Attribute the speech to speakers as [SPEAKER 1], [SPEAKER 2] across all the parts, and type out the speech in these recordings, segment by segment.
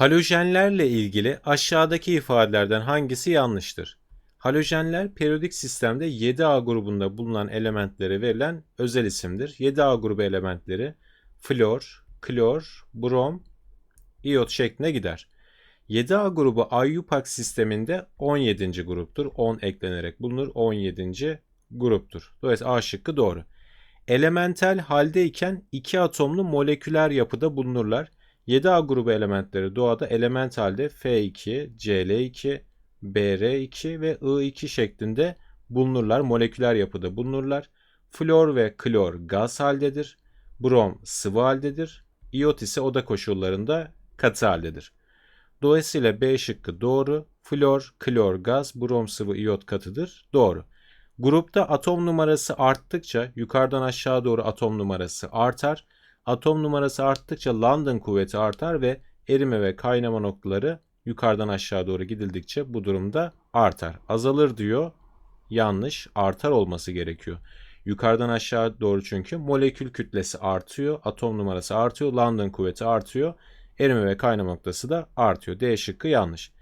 [SPEAKER 1] Halojenlerle ilgili aşağıdaki ifadelerden hangisi yanlıştır? Halojenler periyodik sistemde 7A grubunda bulunan elementlere verilen özel isimdir. 7A grubu elementleri flor, klor, brom, iyot şeklinde gider. 7A grubu IUPAC sisteminde 17. gruptur. 10 eklenerek bulunur. 17. gruptur. Dolayısıyla A şıkkı doğru. Elementel haldeyken iki atomlu moleküler yapıda bulunurlar. 7A grubu elementleri doğada element halde F2, Cl2, Br2 ve I2 şeklinde bulunurlar. Moleküler yapıda bulunurlar. Flor ve klor gaz haldedir. Brom sıvı haldedir. İyot ise oda koşullarında katı haldedir. Dolayısıyla B şıkkı doğru. Flor, klor, gaz, brom sıvı, iyot katıdır. Doğru. Grupta atom numarası arttıkça yukarıdan aşağı doğru atom numarası artar. Atom numarası arttıkça London kuvveti artar ve erime ve kaynama noktaları yukarıdan aşağı doğru gidildikçe bu durumda artar. Azalır diyor. Yanlış. Artar olması gerekiyor. Yukarıdan aşağı doğru çünkü molekül kütlesi artıyor. Atom numarası artıyor. London kuvveti artıyor. Erime ve kaynama noktası da artıyor. D şıkkı yanlış.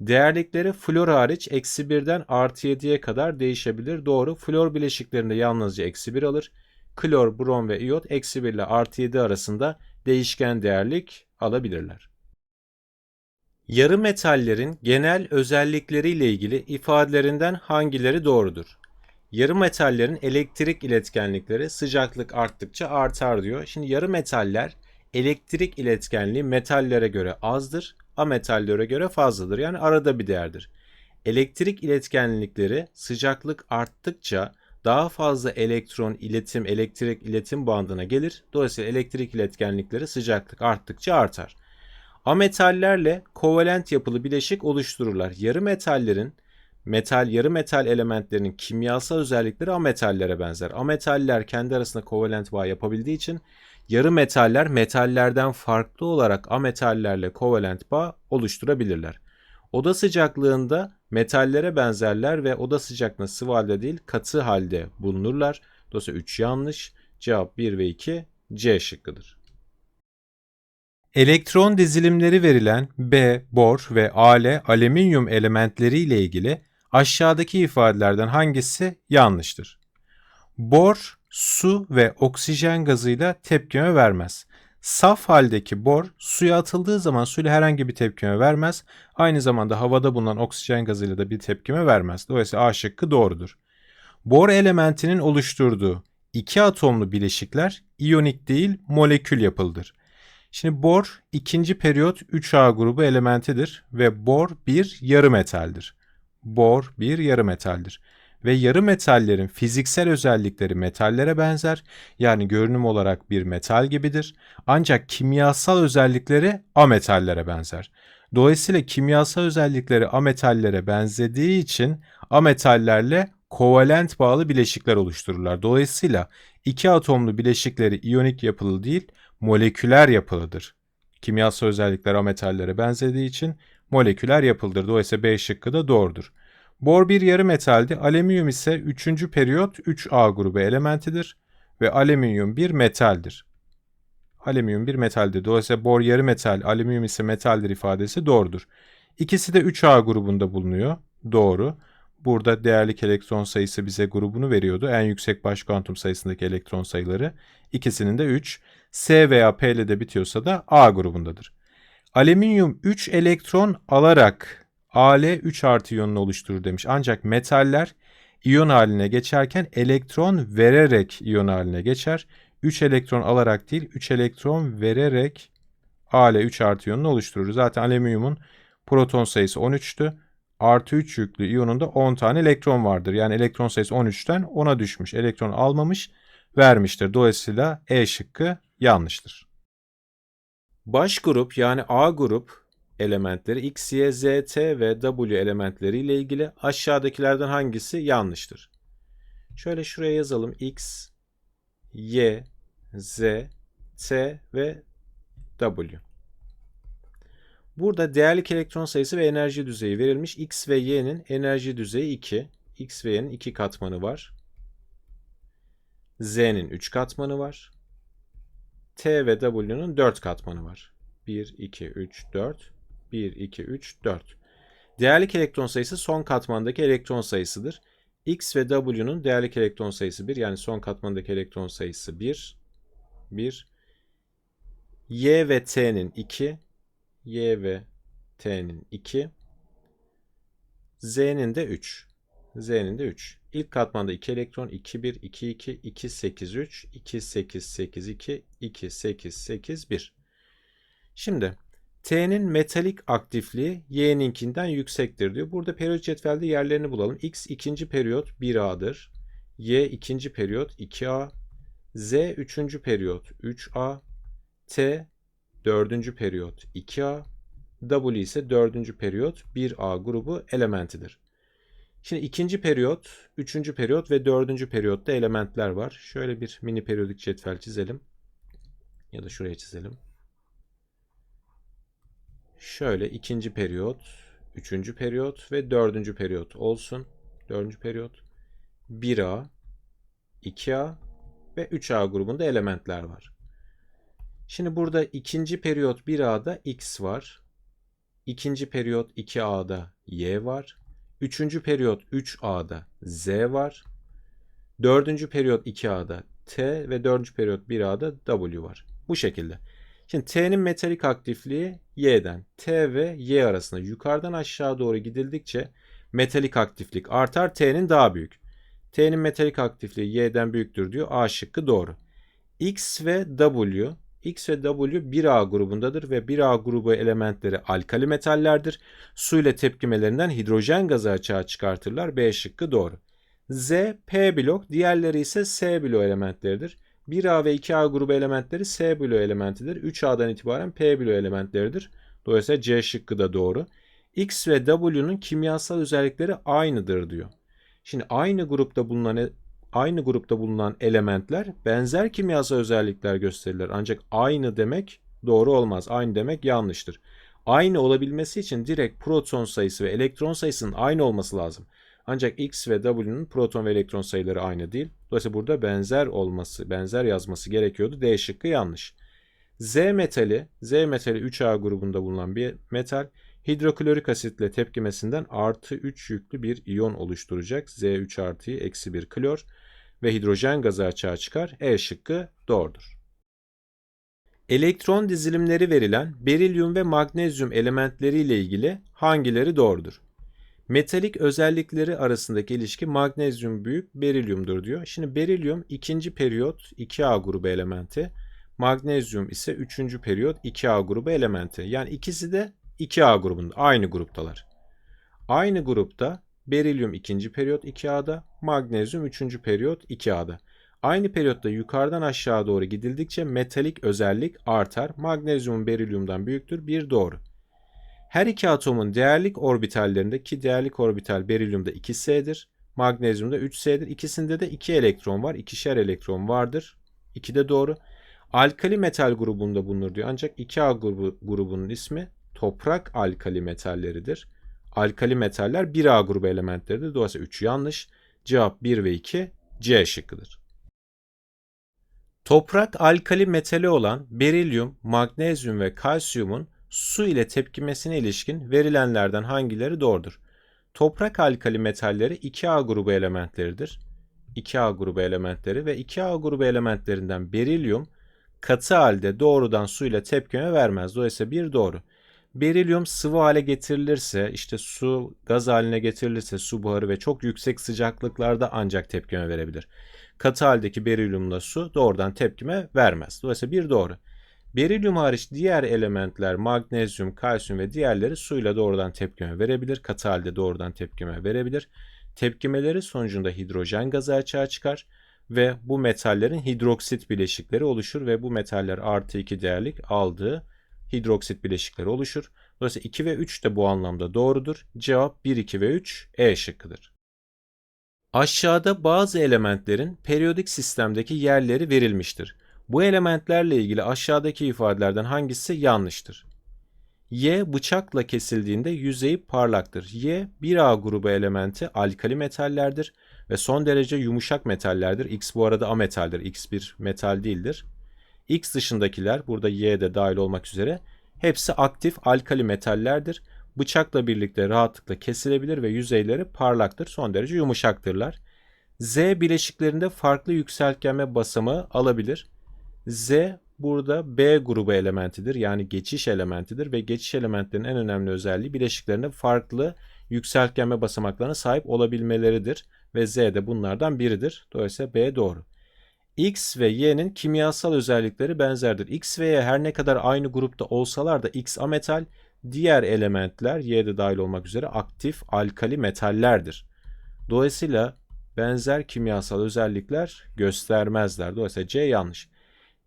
[SPEAKER 1] Değerlikleri flor hariç eksi 1'den artı 7'ye kadar değişebilir. Doğru. Flor bileşiklerinde yalnızca eksi 1 alır. Klor, brom ve iyot eksi 1 ile artı 7 arasında değişken değerlik alabilirler. Yarı metallerin genel özellikleriyle ilgili ifadelerinden hangileri doğrudur? Yarı metallerin elektrik iletkenlikleri sıcaklık arttıkça artar diyor. Şimdi yarı metaller elektrik iletkenliği metallere göre azdır, ametallere göre fazladır. Yani arada bir değerdir. Elektrik iletkenlikleri sıcaklık arttıkça daha fazla elektron iletim, elektrik iletim bandına gelir. Dolayısıyla elektrik iletkenlikleri sıcaklık arttıkça artar. Ametallerle kovalent yapılı bileşik oluştururlar. Yarı metallerin metal yarı metal elementlerinin kimyasal özellikleri ametallere benzer. Ametaller kendi arasında kovalent bağ yapabildiği için yarı metaller metallerden farklı olarak ametallerle kovalent bağ oluşturabilirler. Oda sıcaklığında metallere benzerler ve oda sıcaklığında sıvı halde değil katı halde bulunurlar. Dolayısıyla 3 yanlış. Cevap 1 ve 2 C şıkkıdır. Elektron dizilimleri verilen B, bor ve Al alüminyum elementleri ile ilgili aşağıdaki ifadelerden hangisi yanlıştır? Bor, su ve oksijen gazıyla tepkime vermez. Saf haldeki bor suya atıldığı zaman suyla herhangi bir tepkime vermez. Aynı zamanda havada bulunan oksijen gazıyla da bir tepkime vermez. Dolayısıyla A şıkkı doğrudur. Bor elementinin oluşturduğu iki atomlu bileşikler iyonik değil molekül yapılıdır. Şimdi bor ikinci periyot 3A grubu elementidir ve bor bir yarı metaldir. Bor bir yarı metaldir ve yarı metallerin fiziksel özellikleri metallere benzer. Yani görünüm olarak bir metal gibidir. Ancak kimyasal özellikleri ametallere benzer. Dolayısıyla kimyasal özellikleri ametallere benzediği için ametallerle kovalent bağlı bileşikler oluştururlar. Dolayısıyla iki atomlu bileşikleri iyonik yapılı değil, moleküler yapılıdır. Kimyasal özellikler ametallere benzediği için moleküler yapılıdır. Dolayısıyla B şıkkı da doğrudur. Bor bir yarı metaldi. Alüminyum ise 3. periyot 3A grubu elementidir ve alüminyum bir metaldir. Alüminyum bir metaldir. Dolayısıyla bor yarı metal, alüminyum ise metaldir ifadesi doğrudur. İkisi de 3A grubunda bulunuyor. Doğru. Burada değerlik elektron sayısı bize grubunu veriyordu. En yüksek baş kuantum sayısındaki elektron sayıları. İkisinin de 3. S veya P ile de bitiyorsa da A grubundadır. Alüminyum 3 elektron alarak Al 3 artı iyonunu oluşturur demiş. Ancak metaller iyon haline geçerken elektron vererek iyon haline geçer. 3 elektron alarak değil 3 elektron vererek Al 3 artı iyonunu oluşturur. Zaten alüminyumun proton sayısı 13'tü. Artı 3 yüklü iyonunda 10 tane elektron vardır. Yani elektron sayısı 13'ten 10'a düşmüş. Elektron almamış vermiştir. Dolayısıyla E şıkkı yanlıştır. Baş grup yani A grup elementleri X, Y, Z, T ve W elementleri ile ilgili aşağıdakilerden hangisi yanlıştır? Şöyle şuraya yazalım. X, Y, Z, T ve W. Burada değerlik elektron sayısı ve enerji düzeyi verilmiş. X ve Y'nin enerji düzeyi 2. X ve Y'nin 2 katmanı var. Z'nin 3 katmanı var. T ve W'nun 4 katmanı var. 1, 2, 3, 4, 1, 2, 3, 4. Değerlik elektron sayısı son katmandaki elektron sayısıdır. X ve W'nun değerlik elektron sayısı 1 yani son katmandaki elektron sayısı 1. 1. Y ve T'nin 2. Y ve T'nin 2. Z'nin de 3. Z'nin de 3. İlk katmanda 2 elektron 2 1 2 2 2 8 3 2 8 8 2 2 8 8 1. Şimdi T'nin metalik aktifliği Y'ninkinden yüksektir diyor. Burada periyot cetvelde yerlerini bulalım. X ikinci periyot 1A'dır. Y ikinci periyot 2A. Z üçüncü periyot 3A. T dördüncü periyot 2A. W ise dördüncü periyot 1A grubu elementidir. Şimdi ikinci periyot, üçüncü periyot ve dördüncü periyotta elementler var. Şöyle bir mini periyodik cetvel çizelim. Ya da şuraya çizelim. Şöyle ikinci periyot, üçüncü periyot ve dördüncü periyot olsun. Dördüncü periyot 1A, 2A ve 3A grubunda elementler var. Şimdi burada ikinci periyot 1A'da X var. İkinci periyot 2A'da Y var. Üçüncü periyot 3A'da Z var. Dördüncü periyot 2A'da T ve dördüncü periyot 1A'da W var. Bu şekilde. Şimdi T'nin metalik aktifliği Y'den. T ve Y arasında yukarıdan aşağı doğru gidildikçe metalik aktiflik artar. T'nin daha büyük. T'nin metalik aktifliği Y'den büyüktür diyor. A şıkkı doğru. X ve W X ve W 1A grubundadır ve 1A grubu elementleri alkali metallerdir. Su ile tepkimelerinden hidrojen gazı açığa çıkartırlar. B şıkkı doğru. Z, P blok, diğerleri ise S blok elementleridir. 1A ve 2A grubu elementleri S bloğu elementidir. 3A'dan itibaren P bloğu elementleridir. Dolayısıyla C şıkkı da doğru. X ve W'nun kimyasal özellikleri aynıdır diyor. Şimdi aynı grupta bulunan aynı grupta bulunan elementler benzer kimyasal özellikler gösterirler. Ancak aynı demek doğru olmaz. Aynı demek yanlıştır. Aynı olabilmesi için direkt proton sayısı ve elektron sayısının aynı olması lazım. Ancak X ve W'nun proton ve elektron sayıları aynı değil. Dolayısıyla burada benzer olması, benzer yazması gerekiyordu. D şıkkı yanlış. Z metali, Z metali 3A grubunda bulunan bir metal hidroklorik asitle tepkimesinden artı 3 yüklü bir iyon oluşturacak. Z3 artıyı eksi 1 klor ve hidrojen gazı açığa çıkar. E şıkkı doğrudur. Elektron dizilimleri verilen berilyum ve magnezyum elementleri ile ilgili hangileri doğrudur? Metalik özellikleri arasındaki ilişki magnezyum büyük berilyumdur diyor. Şimdi berilyum ikinci periyot 2A grubu elementi. Magnezyum ise üçüncü periyot 2A grubu elementi. Yani ikisi de 2A grubunda. Aynı gruptalar. Aynı grupta berilyum ikinci periyot 2A'da, magnezyum üçüncü periyot 2A'da. Aynı periyotta yukarıdan aşağı doğru gidildikçe metalik özellik artar. Magnezyum berilyumdan büyüktür. Bir doğru. Her iki atomun değerlik orbitallerinde ki değerlik orbital berilyumda 2s'dir, magnezyumda 3s'dir. İkisinde de 2 elektron var. ikişer elektron vardır. 2 de doğru. Alkali metal grubunda bulunur diyor. Ancak 2A grubu, grubunun ismi toprak alkali metalleridir. Alkali metaller 1A grubu elementleridir. Dolayısıyla 3 yanlış. Cevap 1 ve 2 C şıkkıdır. Toprak alkali metali olan berilyum, magnezyum ve kalsiyumun su ile tepkimesine ilişkin verilenlerden hangileri doğrudur? Toprak alkali metalleri 2A grubu elementleridir. 2A grubu elementleri ve 2A grubu elementlerinden berilyum katı halde doğrudan su ile tepkime vermez. Dolayısıyla bir doğru. Berilyum sıvı hale getirilirse, işte su gaz haline getirilirse su buharı ve çok yüksek sıcaklıklarda ancak tepkime verebilir. Katı haldeki berilyumla su doğrudan tepkime vermez. Dolayısıyla bir doğru. Berilyum hariç diğer elementler magnezyum, kalsiyum ve diğerleri suyla doğrudan tepkime verebilir. Katı halde doğrudan tepkime verebilir. Tepkimeleri sonucunda hidrojen gazı açığa çıkar ve bu metallerin hidroksit bileşikleri oluşur ve bu metaller artı 2 değerlik aldığı hidroksit bileşikleri oluşur. Dolayısıyla 2 ve 3 de bu anlamda doğrudur. Cevap 1, 2 ve 3 E şıkkıdır. Aşağıda bazı elementlerin periyodik sistemdeki yerleri verilmiştir. Bu elementlerle ilgili aşağıdaki ifadelerden hangisi yanlıştır? Y bıçakla kesildiğinde yüzeyi parlaktır. Y 1A grubu elementi alkali metallerdir ve son derece yumuşak metallerdir. X bu arada ametaldir. X bir metal değildir. X dışındakiler burada Y de dahil olmak üzere Hepsi aktif alkali metallerdir. Bıçakla birlikte rahatlıkla kesilebilir ve yüzeyleri parlaktır. Son derece yumuşaktırlar. Z bileşiklerinde farklı yükseltgenme basamağı alabilir. Z burada B grubu elementidir. Yani geçiş elementidir ve geçiş elementlerinin en önemli özelliği bileşiklerinde farklı yükseltgenme basamaklarına sahip olabilmeleridir ve Z de bunlardan biridir. Dolayısıyla B doğru. X ve Y'nin kimyasal özellikleri benzerdir. X ve Y her ne kadar aynı grupta olsalar da X ametal, diğer elementler Y'de dahil olmak üzere aktif alkali metallerdir. Dolayısıyla benzer kimyasal özellikler göstermezler. Dolayısıyla C yanlış.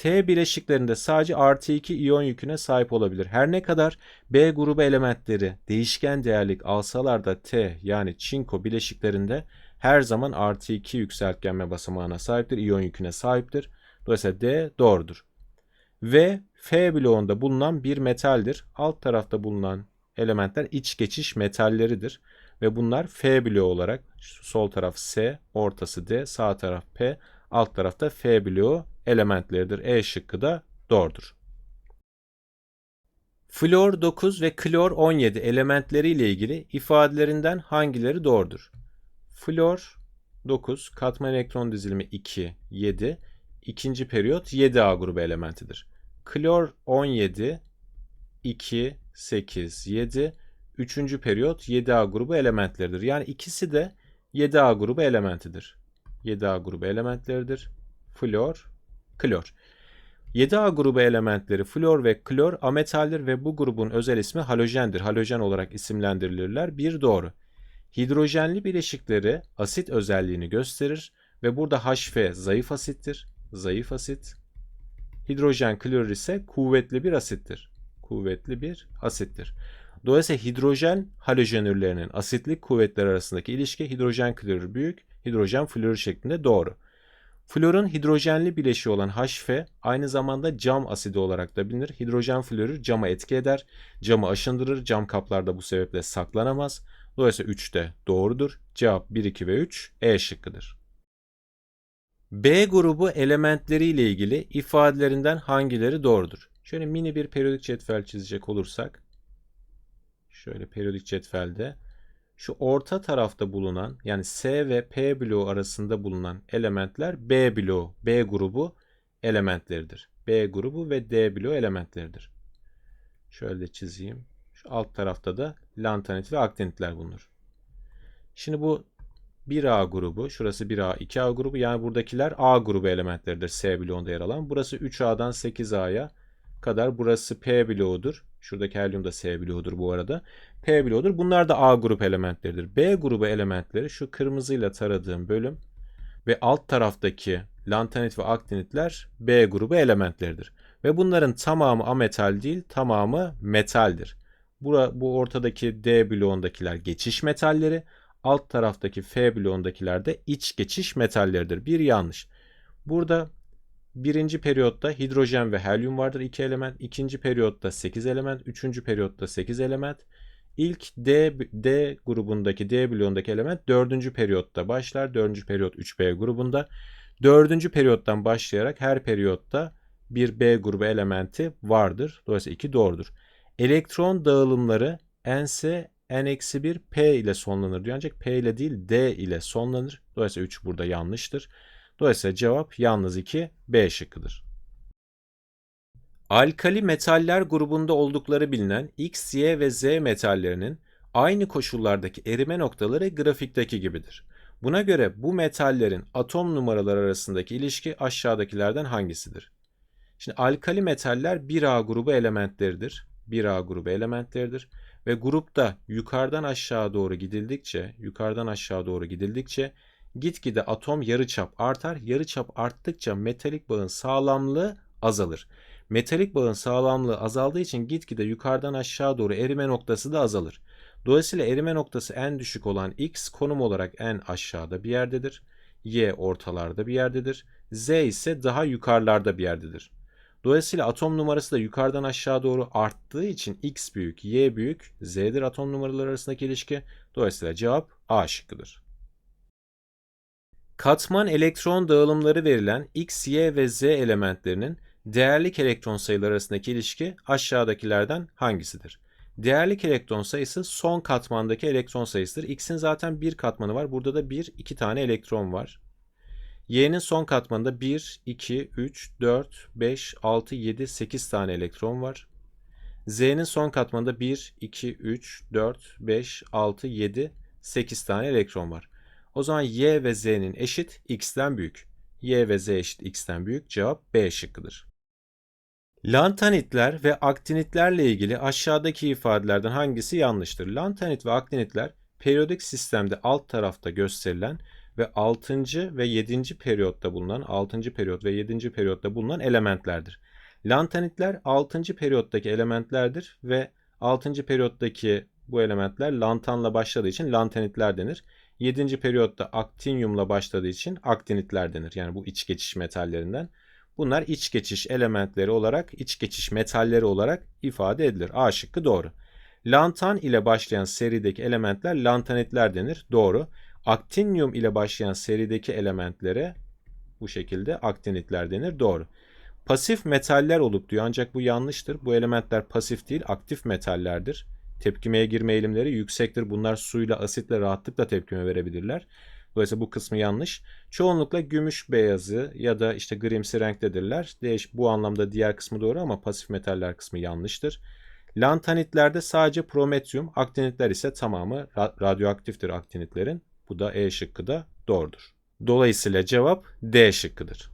[SPEAKER 1] T bileşiklerinde sadece artı 2 iyon yüküne sahip olabilir. Her ne kadar B grubu elementleri değişken değerlik alsalar da T yani çinko bileşiklerinde her zaman artı 2 yükseltgenme basamağına sahiptir. iyon yüküne sahiptir. Dolayısıyla D doğrudur. Ve F bloğunda bulunan bir metaldir. Alt tarafta bulunan elementler iç geçiş metalleridir. Ve bunlar F bloğu olarak sol taraf S, ortası D, sağ taraf P, alt tarafta F bloğu elementleridir. E şıkkı da doğrudur. Flor 9 ve klor 17 elementleri ile ilgili ifadelerinden hangileri doğrudur? Flor 9, katman elektron dizilimi 2, 7, ikinci periyot 7A grubu elementidir. Klor 17, 2, 8, 7, üçüncü periyot 7A grubu elementleridir. Yani ikisi de 7A grubu elementidir. 7A grubu elementleridir. Flor, klor. 7A grubu elementleri flor ve klor ametaldir ve bu grubun özel ismi halojendir. Halojen olarak isimlendirilirler. Bir doğru. Hidrojenli bileşikleri asit özelliğini gösterir ve burada HF zayıf asittir. Zayıf asit. Hidrojen klorür ise kuvvetli bir asittir. Kuvvetli bir asittir. Dolayısıyla hidrojen halojenürlerinin asitlik kuvvetler arasındaki ilişki hidrojen klorür büyük, hidrojen florür şeklinde doğru. Florun hidrojenli bileşiği olan HF aynı zamanda cam asidi olarak da bilinir. Hidrojen florür cama etki eder, camı aşındırır, cam kaplarda bu sebeple saklanamaz. Dolayısıyla 3 de doğrudur. Cevap 1, 2 ve 3 E şıkkıdır. B grubu elementleri ile ilgili ifadelerinden hangileri doğrudur? Şöyle mini bir periyodik cetvel çizecek olursak şöyle periyodik cetvelde şu orta tarafta bulunan yani S ve P bloğu arasında bulunan elementler B bloğu, B grubu elementleridir. B grubu ve D bloğu elementleridir. Şöyle çizeyim. Şu alt tarafta da lantanit ve aktinitler bulunur. Şimdi bu 1A grubu, şurası 1A, 2A grubu yani buradakiler A grubu elementleridir S bloğunda yer alan. Burası 3A'dan 8A'ya kadar burası P bloğudur. Şuradaki helyum da S bloğudur bu arada. P bloğudur. Bunlar da A grup elementleridir. B grubu elementleri şu kırmızıyla taradığım bölüm ve alt taraftaki lantanit ve aktinitler B grubu elementleridir. Ve bunların tamamı ametal değil, tamamı metaldir. Bura, bu ortadaki D bloğundakiler geçiş metalleri, alt taraftaki F bloğundakiler de iç geçiş metalleridir. Bir yanlış. Burada birinci periyotta hidrojen ve helyum vardır iki element. İkinci periyotta 8 element. Üçüncü periyotta 8 element. İlk D, D grubundaki D bloğundaki element dördüncü periyotta başlar. Dördüncü periyot 3B grubunda. Dördüncü periyottan başlayarak her periyotta bir B grubu elementi vardır. Dolayısıyla 2 doğrudur. Elektron dağılımları NS N-1 P ile sonlanır diyor. Ancak P ile değil D ile sonlanır. Dolayısıyla 3 burada yanlıştır. Dolayısıyla cevap yalnız 2 B şıkkıdır. Alkali metaller grubunda oldukları bilinen X, Y ve Z metallerinin aynı koşullardaki erime noktaları grafikteki gibidir. Buna göre bu metallerin atom numaraları arasındaki ilişki aşağıdakilerden hangisidir? Şimdi alkali metaller 1A grubu elementleridir. 1A grubu elementleridir ve grupta yukarıdan aşağı doğru gidildikçe, yukarıdan aşağı doğru gidildikçe gitgide atom yarıçap artar. Yarıçap arttıkça metalik bağın sağlamlığı azalır. Metalik bağın sağlamlığı azaldığı için gitgide yukarıdan aşağı doğru erime noktası da azalır. Dolayısıyla erime noktası en düşük olan X konum olarak en aşağıda bir yerdedir. Y ortalarda bir yerdedir. Z ise daha yukarılarda bir yerdedir. Dolayısıyla atom numarası da yukarıdan aşağı doğru arttığı için X büyük, Y büyük, Z'dir atom numaraları arasındaki ilişki. Dolayısıyla cevap A şıkkıdır. Katman elektron dağılımları verilen X, Y ve Z elementlerinin Değerlik elektron sayıları arasındaki ilişki aşağıdakilerden hangisidir? Değerlik elektron sayısı son katmandaki elektron sayısıdır. X'in zaten bir katmanı var. Burada da 1, 2 tane elektron var. Y'nin son katmanında 1, 2, 3, 4, 5, 6, 7, 8 tane elektron var. Z'nin son katmanında 1, 2, 3, 4, 5, 6, 7, 8 tane elektron var. O zaman Y ve Z'nin eşit X'ten büyük. Y ve Z eşit X'ten büyük. Cevap B şıkkıdır. Lantanitler ve aktinitlerle ilgili aşağıdaki ifadelerden hangisi yanlıştır? Lantanit ve aktinitler periyodik sistemde alt tarafta gösterilen ve 6. ve 7. periyotta bulunan 6. periyot ve 7. periyotta bulunan elementlerdir. Lantanitler 6. periyottaki elementlerdir ve 6. periyottaki bu elementler lantanla başladığı için lantanitler denir. 7. periyotta aktinyumla başladığı için aktinitler denir. Yani bu iç geçiş metallerinden. Bunlar iç geçiş elementleri olarak, iç geçiş metalleri olarak ifade edilir. A şıkkı doğru. Lantan ile başlayan serideki elementler lantanitler denir. Doğru. Aktinyum ile başlayan serideki elementlere bu şekilde aktinitler denir. Doğru. Pasif metaller olup diyor ancak bu yanlıştır. Bu elementler pasif değil, aktif metallerdir. Tepkimeye girme eğilimleri yüksektir. Bunlar suyla, asitle rahatlıkla tepkime verebilirler. Dolayısıyla bu kısmı yanlış. Çoğunlukla gümüş beyazı ya da işte grimsi renktedirler. Değiş bu anlamda diğer kısmı doğru ama pasif metaller kısmı yanlıştır. Lantanitlerde sadece prometyum, aktinitler ise tamamı ra- radyoaktiftir aktinitlerin. Bu da E şıkkı da doğrudur. Dolayısıyla cevap D şıkkıdır.